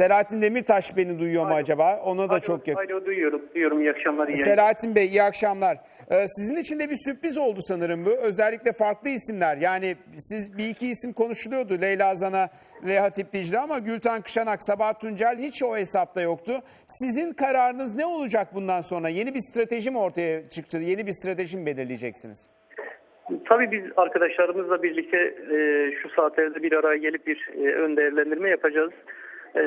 Selahattin Demirtaş beni duyuyor mu acaba? Ona da çok yakın. Alo duyuyorum. Duyuyorum. İyi akşamlar. iyi yayınlar. Selahattin Bey iyi akşamlar. Ee, sizin için de bir sürpriz oldu sanırım bu. Özellikle farklı isimler. Yani siz bir iki isim konuşuluyordu. Leyla Zana ve Hatip Dicle ama Gülten Kışanak, Sabah Tuncel hiç o hesapta yoktu. Sizin kararınız ne olacak bundan sonra? Yeni bir strateji mi ortaya çıktı? Yeni bir strateji mi belirleyeceksiniz? Tabii biz arkadaşlarımızla birlikte e, şu saatlerde bir araya gelip bir e, ön değerlendirme yapacağız. E,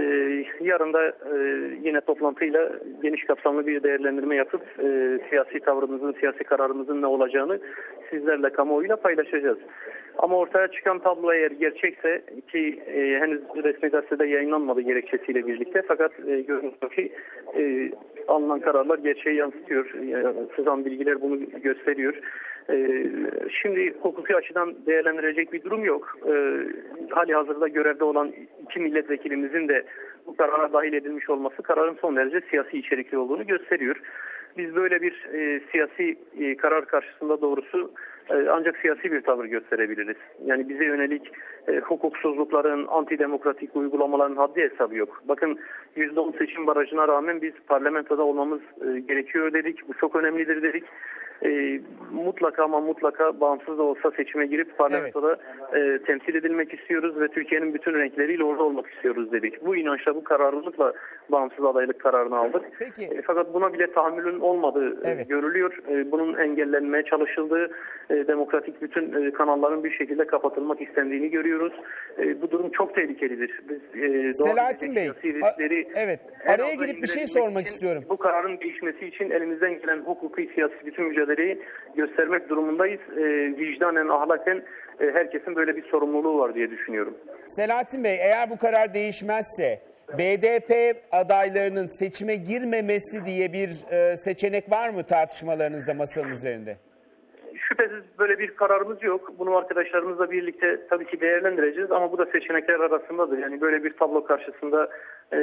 yarın da e, yine toplantıyla geniş kapsamlı bir değerlendirme yapıp e, siyasi tavrımızın, siyasi kararımızın ne olacağını sizlerle kamuoyuyla paylaşacağız. Ama ortaya çıkan tablo eğer gerçekse ki e, henüz resmi gazetede yayınlanmadı gerekçesiyle birlikte fakat e, görünüyor ki e, alınan kararlar gerçeği yansıtıyor. E, sızan bilgiler bunu gösteriyor. Ee, şimdi hukuki açıdan değerlendirecek bir durum yok. Ee, hali hazırda görevde olan iki milletvekilimizin de bu karara dahil edilmiş olması kararın son derece siyasi içerikli olduğunu gösteriyor. Biz böyle bir e, siyasi e, karar karşısında doğrusu e, ancak siyasi bir tavır gösterebiliriz. Yani bize yönelik e, hukuksuzlukların, antidemokratik uygulamaların haddi hesabı yok. Bakın %10 seçim barajına rağmen biz parlamentoda olmamız e, gerekiyor dedik. Bu çok önemlidir dedik. E, mutlaka ama mutlaka bağımsız da olsa seçime girip parlamentoda e, temsil edilmek istiyoruz ve Türkiye'nin bütün renkleriyle orada olmak istiyoruz dedik. Bu inançla, bu kararlılıkla bağımsız adaylık kararını aldık. Peki. E, fakat buna bile tahammülün olmadığı e, Evet. görülüyor. E, bunun engellenmeye çalışıldığı, e, demokratik bütün e, kanalların bir şekilde kapatılmak istendiğini görüyoruz. E, bu durum çok tehlikelidir. Biz e, Selahattin Bey, riskleri evet, araya girip bir şey sormak istiyorum. Bu kararın değişmesi için elimizden gelen hukuki siyasi bütün mücadeleyi göstermek durumundayız. E, vicdanen, ahlaken e, herkesin böyle bir sorumluluğu var diye düşünüyorum. Selahattin Bey eğer bu karar değişmezse BDP adaylarının seçime girmemesi diye bir e, seçenek var mı tartışmalarınızda masanın üzerinde? Şüphesiz böyle bir kararımız yok. Bunu arkadaşlarımızla birlikte tabii ki değerlendireceğiz ama bu da seçenekler arasındadır. Yani böyle bir tablo karşısında e,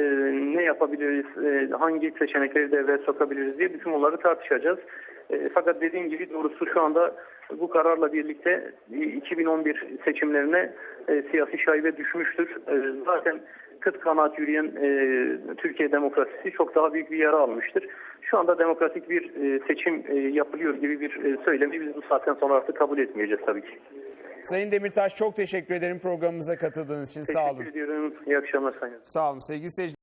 ne yapabiliriz, e, hangi seçenekleri devreye sokabiliriz diye bütün bunları tartışacağız. E, fakat dediğim gibi doğrusu şu anda bu kararla birlikte e, 2011 seçimlerine e, siyasi şaibe düşmüştür. E, zaten kıt kanaat yürüyen e, Türkiye demokrasisi çok daha büyük bir yara almıştır. Şu anda demokratik bir e, seçim e, yapılıyor gibi bir e, söylemi biz bu saatten sonra artık kabul etmeyeceğiz tabii ki. Sayın Demirtaş çok teşekkür ederim programımıza katıldığınız için. Sağ olun. Teşekkür ediyorum. İyi akşamlar Sayın. Sağ olun sevgili seyirciler.